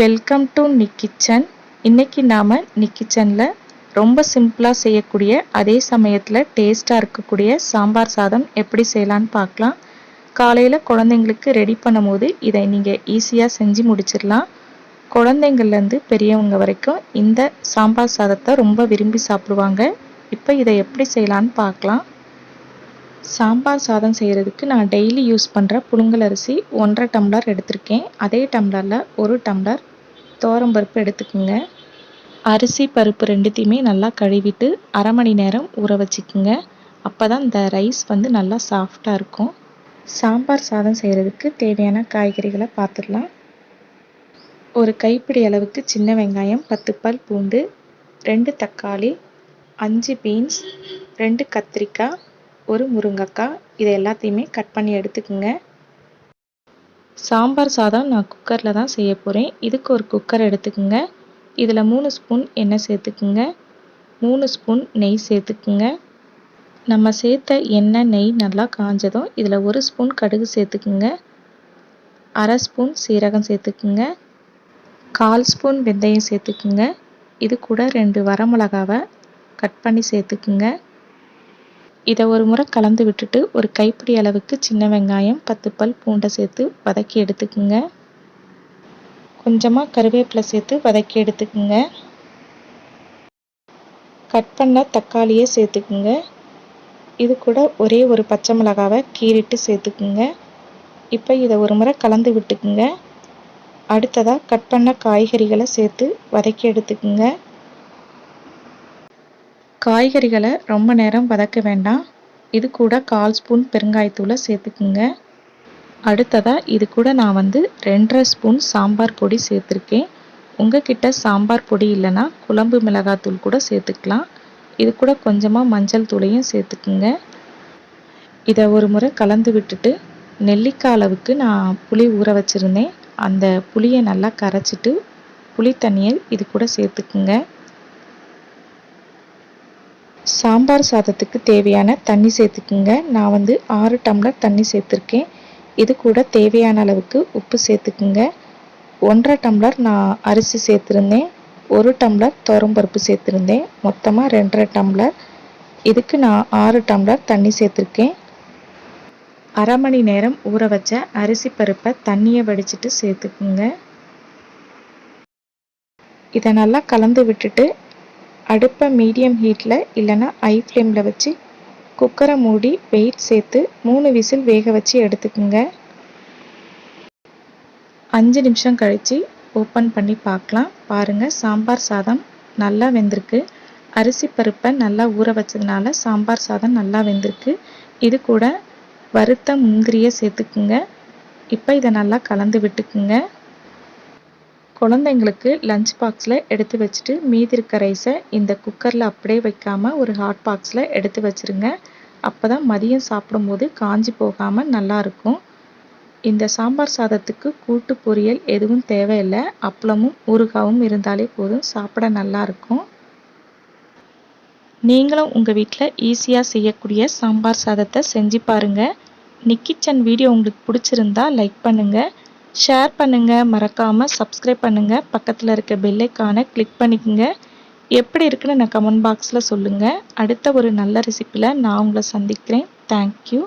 Welcome to நிக்கிச்சன் இன்னைக்கு நாம் நிக் கிச்சனில் ரொம்ப சிம்பிளாக செய்யக்கூடிய அதே சமயத்தில் டேஸ்ட்டாக இருக்கக்கூடிய சாம்பார் சாதம் எப்படி செய்யலான்னு பார்க்கலாம். காலையில் குழந்தைங்களுக்கு ரெடி பண்ணும்போது இதை நீங்கள் ஈஸியாக செஞ்சு முடிச்சிடலாம். குழந்தைங்கள்லேருந்து பெரியவங்க வரைக்கும் இந்த சாம்பார் சாதத்தை ரொம்ப விரும்பி சாப்பிடுவாங்க. இப்போ இதை எப்படி செய்யலான்னு பார்க்கலாம். சாம்பார் சாதம் செய்கிறதுக்கு நான் டெய்லி யூஸ் பண்ணுற புழுங்கல் அரிசி ஒன்றரை டம்ளர் எடுத்திருக்கேன். அதே டம்ளரில் ஒரு டம்ளர் பருப்பு எடுத்துக்கோங்க. அரிசி பருப்பு ரெண்டுத்தையுமே நல்லா கழுவிட்டு அரை மணி நேரம் ஊற வச்சுக்குங்க. அப்போ தான் இந்த ரைஸ் வந்து நல்லா சாஃப்டாக இருக்கும். சாம்பார் சாதம் செய்கிறதுக்கு தேவையான காய்கறிகளை பார்த்துடலாம். ஒரு கைப்பிடி அளவுக்கு சின்ன வெங்காயம் பத்து பல் பூண்டு ரெண்டு தக்காளி அஞ்சு பீன்ஸ் ரெண்டு கத்திரிக்காய் ஒரு முருங்கைக்காய். இதை எல்லாத்தையுமே கட் பண்ணி எடுத்துக்கோங்க. சாம்பார் சாதம் நான் குக்கரில் தான் செய்ய போகிறேன் இதுக்கு ஒரு குக்கர் எடுத்துக்கோங்க. இதில் மூணு ஸ்பூன் எண்ணெய் சேர்த்துக்குங்க. மூணு ஸ்பூன் நெய் சேர்த்துக்குங்க. நம்ம சேர்த்த எண்ணெய் நெய் நல்லா காஞ்சதும் இதில் ஒரு ஸ்பூன் கடுகு சேர்த்துக்குங்க. அரை ஸ்பூன் சீரகம் சேர்த்துக்குங்க. கால் ஸ்பூன் வெந்தயம் சேர்த்துக்குங்க. இது கூட ரெண்டு வரமிளகாவை கட் பண்ணி சேர்த்துக்குங்க. இதை ஒரு முறை கலந்து விட்டுட்டு ஒரு கைப்பிடி அளவுக்கு சின்ன வெங்காயம் பத்து பல் பூண்டை சேர்த்து வதக்கி எடுத்துக்குங்க. கொஞ்சமாக கருவேப்பிலை சேர்த்து வதக்கி எடுத்துக்குங்க. கட் பண்ண தக்காளியை சேர்த்துக்குங்க. இது கூட ஒரே ஒரு பச்சை மிளகாவை கீறிட்டு சேர்த்துக்குங்க. இப்போ இதை ஒரு முறை கலந்து விட்டுக்குங்க. அடுத்ததாக கட் பண்ண காய்கறிகளை சேர்த்து வதக்கி எடுத்துக்குங்க. காய்கறிகளை ரொம்ப நேரம் வதக்க வேண்டாம். இது கூட கால் ஸ்பூன் பெருங்காயத்தூளை சேர்த்துக்குங்க. அடுத்ததாக இது கூட நான் வந்து ரெண்டரை ஸ்பூன் சாம்பார் பொடி சேர்த்துருக்கேன். உங்ககிட்ட சாம்பார் பொடி இல்லைன்னா குழம்பு மிளகாத்தூள் கூட சேர்த்துக்கலாம். இது கூட கொஞ்சமாக மஞ்சள் தூளையும் சேர்த்துக்குங்க. இதை ஒரு முறை கலந்து விட்டுட்டு நெல்லிக்காய் அளவுக்கு நான் புளி ஊற வச்சுருந்தேன். அந்த புளியை நல்லா கரைச்சிட்டு புளி தண்ணியை இது கூட சேர்த்துக்குங்க. சாம்பார் சாதத்துக்கு தேவையான தண்ணி சேர்த்துக்குங்க. நான் வந்து ஆறு டம்ளர் தண்ணி சேர்த்துருக்கேன். இது கூட தேவையான அளவுக்கு உப்பு சேர்த்துக்குங்க. ஒன்றரை டம்ளர் நான் அரிசி சேர்த்துருந்தேன். ஒரு டம்ளர் துவரம்பருப்பு சேர்த்துருந்தேன். மொத்தமாக ரெண்டரை டம்ளர். இதுக்கு நான் ஆறு டம்ளர் தண்ணி சேர்த்துருக்கேன். அரை மணி நேரம் ஊற வச்ச அரிசி பருப்பை தண்ணியை வடிச்சிட்டு சேர்த்துக்குங்க. இதை நல்லா கலந்து விட்டுட்டு அடுப்பை மீடியம் ஹீட்டில் இல்லைன்னா ஐ ஃப்ளேமில் வச்சு குக்கரை மூடி வெயிட் சேர்த்து மூணு விசில் வேக வச்சு எடுத்துக்கோங்க. அஞ்சு நிமிஷம் கழித்து ஓப்பன் பண்ணி பார்க்கலாம். பாருங்கள் சாம்பார் சாதம் நல்லா வெந்திருக்கு. அரிசி பருப்பை நல்லா ஊற வச்சதுனால சாம்பார் சாதம் நல்லா வெந்திருக்கு. இது கூட வறுத்த முந்திரியை சேர்த்துக்குங்க. இப்போ இதை நல்லா கலந்து விட்டுக்குங்க. குழந்தைங்களுக்கு லஞ்ச் பாக்ஸில் எடுத்து வச்சுட்டு மீதி இருக்க ரைஸை இந்த குக்கரில் அப்படியே வைக்காமல் ஒரு ஹாட் பாக்ஸில் எடுத்து வச்சுருங்க. அப்போ தான் மதியம் சாப்பிடும்போது காஞ்சி போகாமல் நல்லாயிருக்கும் இந்த சாம்பார் சாதத்துக்கு கூட்டு பொரியல் எதுவும் தேவையில்லை. அப்பளமும் ஊறுகாவும் இருந்தாலே போதும். சாப்பிட நல்லாயிருக்கும் நீங்களும் உங்கள் வீட்டில் ஈஸியாக செய்யக்கூடிய சாம்பார் சாதத்தை செஞ்சு பாருங்கள் நிக்கிச்சன் வீடியோ உங்களுக்கு பிடிச்சிருந்தா லைக் பண்ணுங்கள் ஷேர் பண்ணுங்கள் மறக்காமல் சப்ஸ்கிரைப் பண்ணுங்கள் பக்கத்தில் இருக்க பெல்லைக்கான கிளிக் பண்ணிக்கோங்க. எப்படி இருக்குன்னு நான் கமெண்ட் பாக்ஸில் சொல்லுங்கள் அடுத்த ஒரு நல்ல ரெசிப்பியில் நான் உங்களை சந்திக்கிறேன். தேங்க்யூ